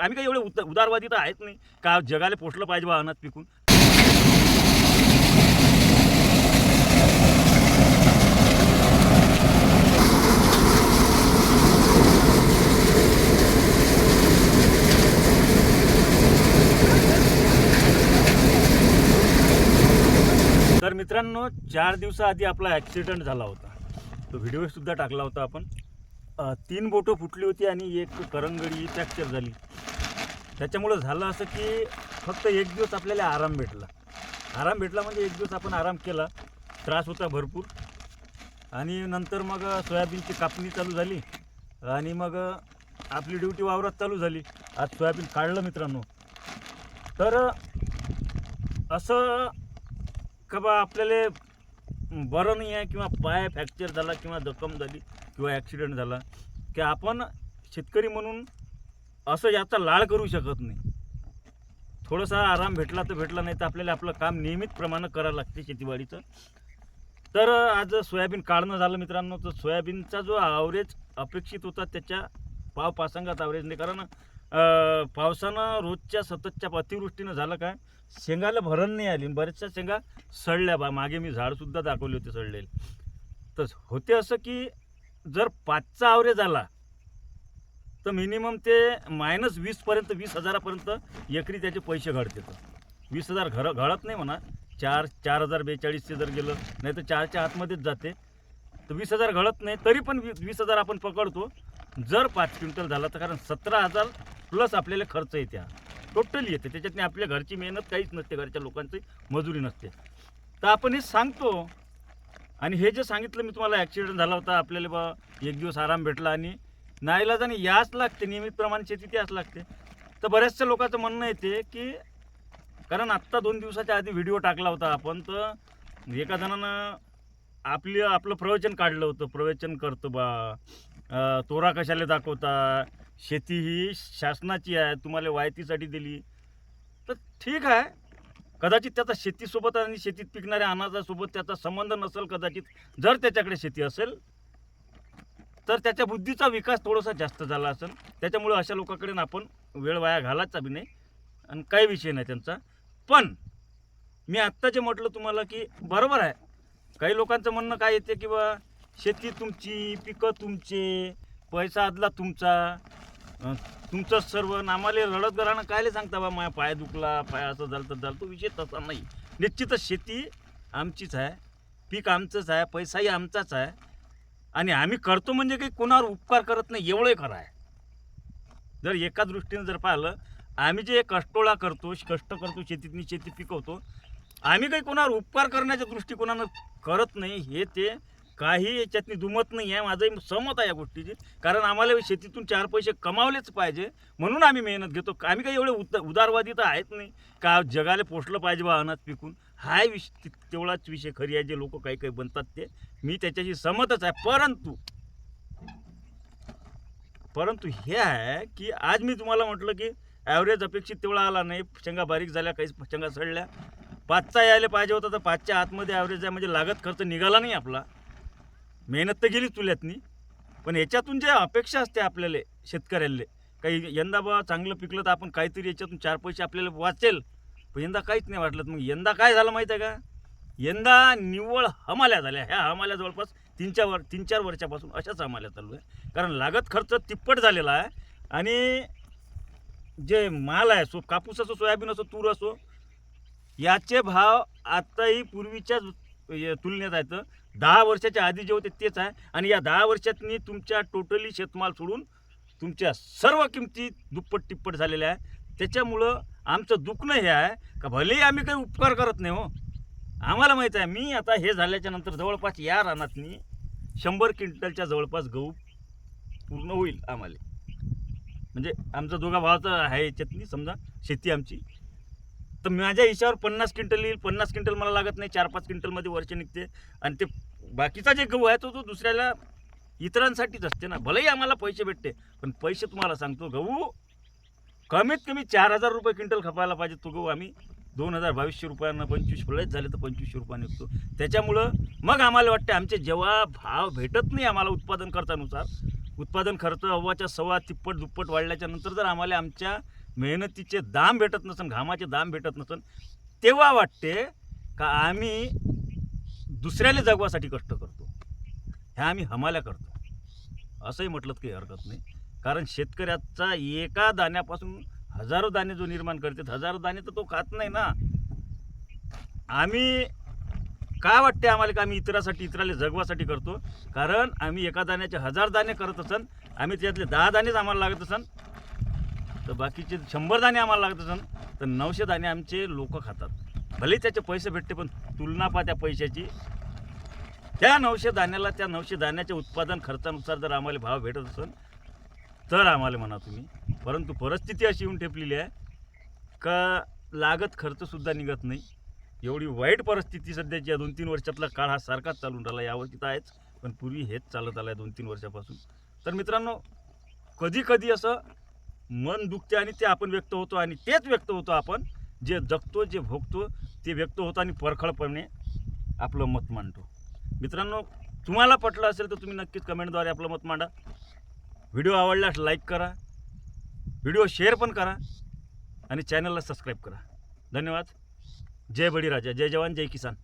आम्ही काही एवढे उद उदारवादी तर आहेत नाही. का जगाला पोचलं पाहिजे बा अनाथ पिकून? तर मित्रांनो चार दिवसाआधी आपला ॲक्सिडेंट झाला होता. तो व्हिडिओसुद्धा टाकला होता आपण. तीन बोटं फुटली होती आणि एक करंगडी फ्रॅक्चर झाली. त्याच्यामुळं झालं असं की फक्त एक दिवस आपल्याला आराम भेटला. आराम भेटला म्हणजे एक दिवस आपण आराम केला. त्रास होता भरपूर. आणि नंतर मग सोयाबीनची कापणी चालू झाली. आणि मग आपली ड्युटी वावरात चालू झाली. आज सोयाबीन काढलं मित्रांनो. तर असं का बा आपल्याला बरं नाही आहे किंवा पाय फ्रॅक्चर झाला किंवा जखम झाली किंवा ॲक्सिडेंट झाला की आपण शेतकरी म्हणून असं याचा लाळ करू शकत नाही. थोडासा आराम भेटला तर भेटला नाही तर आपल्याला आपलं काम नियमितप्रमाणे करावं लागते शेतीवाडीचं. तर आज सोयाबीन काढणं झालं मित्रांनो तर सोयाबीनचा जो ॲव्हरेज अपेक्षित होता त्याच्या पाव पासंगात ॲव्हरेज नाही. कारण पावसानं रोजच्या सततच्या अतिवृष्टीनं झालं काय? शेंगाला भरण नाही आली बऱ्याचशा शेंगा सडल्या बा. मागे मी झाडसुद्धा दाखवले होते सडलेले. तर होते असं की जर पाचचा ॲव्हरेज आला तर मिनिमम ते मायनस वीसपर्यंत वीस हजारापर्यंत एकरी त्याचे पैसे घडते वीस हजार घर घडत नाही म्हणा. चार चार हजार बेचाळीसचे जर गेलं नाही तर चारच्या आतमध्येच जाते. तर वीस हजार घडत नाही तरी पण वीस वीस हजार आपण पकडतो. जर पाच क्विंटल झाला तर कारण सतरा हजार प्लस आपल्याला खर्च येते हा. टोटली येते. त्याच्यातनी आपल्या घरची मेहनत काहीच नसते घरच्या लोकांची मजुरी नसते. तर आपण हे सांगतो. आणि हे जे सांगितलं मी तुम्हाला ॲक्सिडेंट झाला होता आपल्याला बा एक दिवस आराम भेटला आणि नाईलाजाने याच लागते नियमितप्रमाणे शेतीत याच लागते. तर बऱ्याचशा लोकांचं म्हणणं येते की कारण आत्ता दोन दिवसाच्या आधी व्हिडिओ टाकला होता आपण तर एका जणानं आपली आपलं प्रवचन काढलं होतं. प्रवचन करतो बा. तोरा कशाला दाखवता? शेती ही शासनाची आहे तुम्हाला वायतीसाठी दिली. तर ठीक आहे. कदाचित त्याचा शेतीसोबत आणि शेतीत पिकणाऱ्या अनाजासोबत त्याचा संबंध नसेल कदाचित जर त्याच्याकडे शेती असेल तर त्याच्या बुद्धीचा विकास थोडासा जास्त झाला असेल. त्याच्यामुळे अशा लोकांकडे ना आपण वेळ वाया घालायचा बी नाही आणि काही विषय नाही त्यांचा. पण मी आत्ता जे म्हटलं तुम्हाला की बरोबर आहे. काही लोकांचं म्हणणं काय येते की बा शेती तुमची पिकं तुमचे पैसा आदला तुमचा. अं, तुमचं सर्व नामाले रडत घराणं कायले सांगता बा माझ्या पाय दुखला पाय असं झालं तर झालं तो विषय तसा नाही. निश्चितच शेती आमचीच आहे. पीक आमचंच आहे पैसाही आमचाच आहे. आणि आम्ही करतो म्हणजे काही कोणावर उपकार करत नाही एवढंही खरं आहे. जर एका दृष्टीने जर पाहिलं आम्ही जे कष्टोळा करतो कष्ट करतो शेतीतनी शेती पिकवतो आम्ही काही कोणावर उपकार करण्याच्या दृष्टिकोनानं करत नाही हे ते काही याच्यातनी दुमत नाही आहे. माझंही सहमत आहे या गोष्टीची. कारण आम्हाला शेतीतून चार पैसे कमावलेच पाहिजे. म्हणून आम्ही मेहनत घेतो. आम्ही काही एवढे उद उदारवादी तर आहेत नाही. का जगाला पोचलं पाहिजे बा पिकून? हाय विष तेवढाच विषय खरी आहे जे लोक काही काही बनतात ते. मी त्याच्याशी सहमतच आहे परंतु परंतु हे आहे की आज मी तुम्हाला म्हटलं की ॲव्हरेज अपेक्षित तेवढा आला नाही शेंगा बारीक झाल्या काही शेंगा सडल्या. पाचचा यायला पाहिजे होता तर पाचच्या आतमध्ये ॲव्हरेज आहे म्हणजे लागत खर्च निघाला नाही आपला. मेहनत तर गेली चुल्यातनी पण याच्यातून जे अपेक्षा असते आपल्याला शेतकऱ्याला काही यंदा बा चांगलं पिकलं तर आपण काहीतरी याच्यातून चार पैसे आपल्याला वाचेल. पण यंदा काहीच नाही वाटलं. तर मग यंदा काय झालं माहीत आहे का? यंदा निव्वळ हमाल्या झाल्या. ह्या हमाल्या जवळपास तीन चार वर तीन चार वर्षापासून अशाच हमाल्या चालू आहे कारण लागत खर्च तिप्पट झालेला आहे आणि जे माल आहे सो कापूस असो सोयाबीन असो तूर असो याचे भाव आत्ताही पूर्वीच्याच तुलनेत आहेत. दहा वर्षाच्या आधी जे होते तेच आहे. आणि या दहा वर्षातनी तुमच्या टोटली शेतमाल सोडून तुमच्या सर्व किमती दुप्पट तिप्पट झालेल्या आहे त्याच्यामुळं आमचं दुखणं हे आहे का भलेही आम्ही काही उपकार करत नाही हो. आम्हाला माहीत आहे मी आता हे झाल्याच्यानंतर जवळपास या रानातनी शंभर क्विंटलच्या जवळपास गहू पूर्ण होईल आम्हाला. म्हणजे आमचा दोघा भावाचा आहे याच्यातनी समजा शेती आमची. तर माझ्या हिशावर पन्नास क्विंटल येईल पन्नास क्विंटल मला लागत नाही चार पाच क्विंटलमध्ये वर्ष निघते. आणि ते बाकीचा जे गहू आहे तो तो दुसऱ्याला इतरांसाठीच असते ना. भलेही आम्हाला पैसे भेटते पण पैसे तुम्हाला सांगतो गहू कमीत कमी चार हजार रुपये क्विंटल खपायला पाहिजे तो गहू आम्ही. दोन हजार बावीसशे रुपयांना पंचवीस फळेच झाले तर पंचवीसशे रुपयाने विकतो. त्याच्यामुळं मग आम्हाला वाटते आमचे जेव्हा भाव भेटत नाही आम्हाला उत्पादन खर्चानुसार उत्पादन खर्च अव्वाच्या सव्वा तिप्पट दुप्पट वाढल्याच्या नंतर जर आम्हाला आमच्या मेहनतीचे दाम भेटत नसन घामाचे दाम भेटत नसन तेव्हा वाटते का आम्ही दुसऱ्याला जगवासाठी कष्ट करतो. ह्या आम्ही हमाल्या करतो. असंही म्हटलं तर काही हरकत नाही. कारण शेतकऱ्याचा एका दाण्यापासून हजारो दाणे जो निर्माण करतात हजारो दाणे तर तो खात नाही ना. आम्ही काय वाटते आम्हाला का आम्ही इतरासाठी इतराला जगवासाठी करतो? कारण आम्ही एका दाण्याचे हजार दाणे करत असन आम्ही त्यातले दहा दाणेच आम्हाला लागत असन तर बाकीचे शंभर दाणे आम्हाला लागत असन तर नऊशे दाणे आमचे लोक खातात. भले त्याचे पैसे भेटते पण तुलना पा त्या पैशाची. त्या नऊशे दाण्याला त्या नऊशे दाण्याच्या उत्पादन खर्चानुसार जर आम्हाला भाव भेटत असेल तर आम्हाला म्हणा तुम्ही. परंतु परिस्थिती अशी येऊन ठेपलेली आहे का लागत खर्चसुद्धा निघत नाही. एवढी वाईट परिस्थिती सध्याची या दोन तीन वर्षातला काळ हा सारखाच चालून राहिला. यावर्षी तर आहेच पण पूर्वी हेच चालत आलं आहे दोन तीन वर्षापासून. तर मित्रांनो कधी कधी असं मन दुखते आणि ते आपण व्यक्त होतो आणि तेच व्यक्त होतो आपण जे जगतो जे भोगतो ते व्यक्त होतो आणि परखळपणे आपलं मत मांडतो. मित्रांनो तुम्हाला पटलं असेल तर तुम्ही नक्कीच कमेंटद्वारे आपलं मत मांडा. व्हिडिओ आवडल्यास लाईक करा. व्हिडिओ शेअर पण करा. आणि चॅनलला सबस्क्राईब करा. धन्यवाद. जय बळीराजा. जय जवान जय किसान.